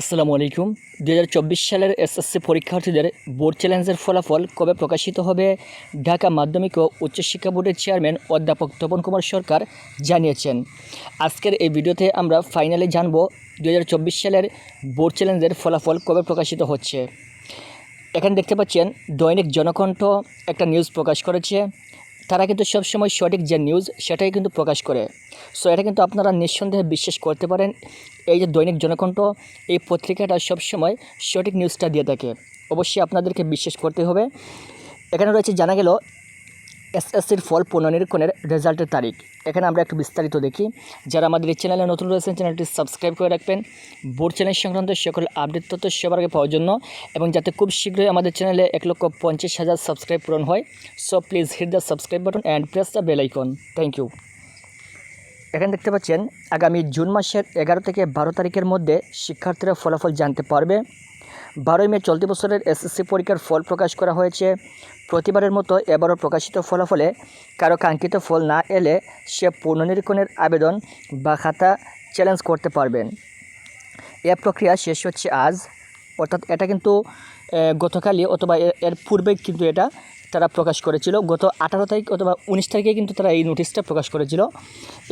আসসালামু আলাইকুম। দুই হাজার চব্বিশ সালের এসএসসি পরীক্ষার্থীদের বোর্ড চ্যালেঞ্জের ফলাফল কবে প্রকাশিত হবে? ঢাকা মাধ্যমিক ও উচ্চশিক্ষা বোর্ডের চেয়ারম্যান অধ্যাপক তপন কুমার সরকার জানিয়েছেন। আজকের এই ভিডিওতে আমরা ফাইনালি জানব দুই হাজার চব্বিশ সালের বোর্ড চ্যালেঞ্জের ফলাফল কবে প্রকাশিত হচ্ছে। এখানে দেখতে পাচ্ছেন, দৈনিক জনকণ্ঠ একটা নিউজ প্রকাশ করেছে। তারা কিন্তু সবসময় সঠিক যে নিউজ সেটাই কিন্তু প্রকাশ করে। সো এটা কিন্তু আপনারা নিঃসন্দেহে বিশ্বাস করতে পারেন, এই যে দৈনিক জনকণ্ঠ, এই পত্রিকাটা সবসময় সঠিক নিউজটা দিয়ে থাকে। অবশ্যই আপনাদেরকে বিশ্বাস করতে হবে। এখানে রয়েছে, জানা গেল এসএসসির ফল পুনর্নিরীক্ষণের রেজাল্টের তারিখ। এখানে আমরা একটু বিস্তারিত দেখি। যারা আমাদের এই চ্যানেলে নতুন রয়েছেন, চ্যানেলটি সাবস্ক্রাইব করে রাখবেন। বোর্ড চ্যানেল সংক্রান্ত সকল আপডেট তথ্য সবার আগে পাওয়ার জন্য এবং যাতে খুব শীঘ্রই আমাদের চ্যানেলে এক লক্ষ পঞ্চাশ হাজার সাবস্ক্রাইব পূরণ হয়, so please hit the subscribe button and press the bell icon thank you এখানে দেখতে পাচ্ছেন, আগামী জুন মাসের এগারো থেকে বারো তারিখের মধ্যে শিক্ষার্থীরা ফলাফল জানতে পারবে। বারোই মে চলতি বছরের এসএসসি পরীক্ষার ফল প্রকাশ করা হয়েছে। প্রতিবারের মতো এবারও প্রকাশিত ফলাফলে কারও কাঙ্ক্ষিত ফল না এলে সে পুনর্নিরীক্ষণের আবেদন বা খাতা চ্যালেঞ্জ করতে পারবেন। এ প্রক্রিয়া শেষ হচ্ছে আজ। অর্থাৎ এটা কিন্তু গতকালই অথবা এর- এর পূর্বে কিন্তু এটা তারা প্রকাশ করেছিল। গত আঠারো তারিখ অথবা উনিশ তারিখে কিন্তু তারা এই নোটিশটা প্রকাশ করেছিল।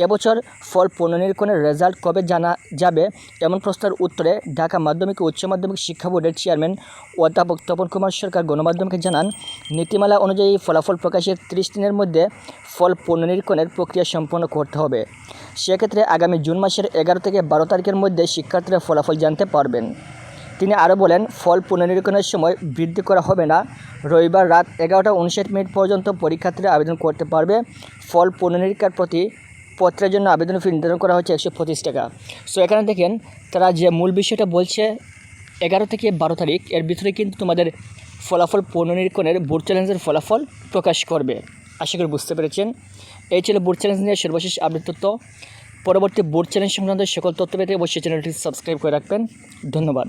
এবছর ফল পুনর্নিরীক্ষণের রেজাল্ট কবে জানা যাবে এমন প্রশ্নের উত্তরে ঢাকা মাধ্যমিক ও উচ্চ মাধ্যমিক শিক্ষা বোর্ডের চেয়ারম্যান অধ্যাপক তপন কুমার সরকার গণমাধ্যমকে জানান, নীতিমালা অনুযায়ী ফলাফল প্রকাশের ত্রিশ দিনের মধ্যে ফল পুনর্নিরীক্ষণের প্রক্রিয়া সম্পন্ন করতে হবে। সেক্ষেত্রে আগামী জুন মাসের এগারো থেকে বারো তারিখের মধ্যে শিক্ষার্থীরা ফলাফল জানতে পারবেন। তিনি আরও বলেন, ফল পুনর্নিরীক্ষণের সময় বৃদ্ধি করা হবে না। রবিবার রাত এগারোটা উনষাট মিনিট পর্যন্ত পরীক্ষার্থীরা আবেদন করতে পারবে। ফল পুনর্নিরীক্ষার প্রতি পত্রের জন্য আবেদন ফি নির্ধারণ করা হচ্ছে একশো পঁচিশ টাকা। সো এখানে দেখেন, তারা যে মূল বিষয়টা বলছে, এগারো থেকে বারো তারিখ, এর ভিতরে কিন্তু তোমাদের ফলাফল পুনর্নিরীক্ষণের বোর্ড চ্যালেঞ্জের ফলাফল প্রকাশ করবে। আশা করি বুঝতে পেরেছেন। এই ছিল বোর্ড চ্যালেঞ্জ নিয়ে সর্বশেষ আপডেট তথ্য। পরবর্তী বোর্ড চ্যালেঞ্জ সংক্রান্ত সকল তথ্য পেতে অবশ্যই চ্যানেলটি সাবস্ক্রাইব করে রাখবেন। ধন্যবাদ।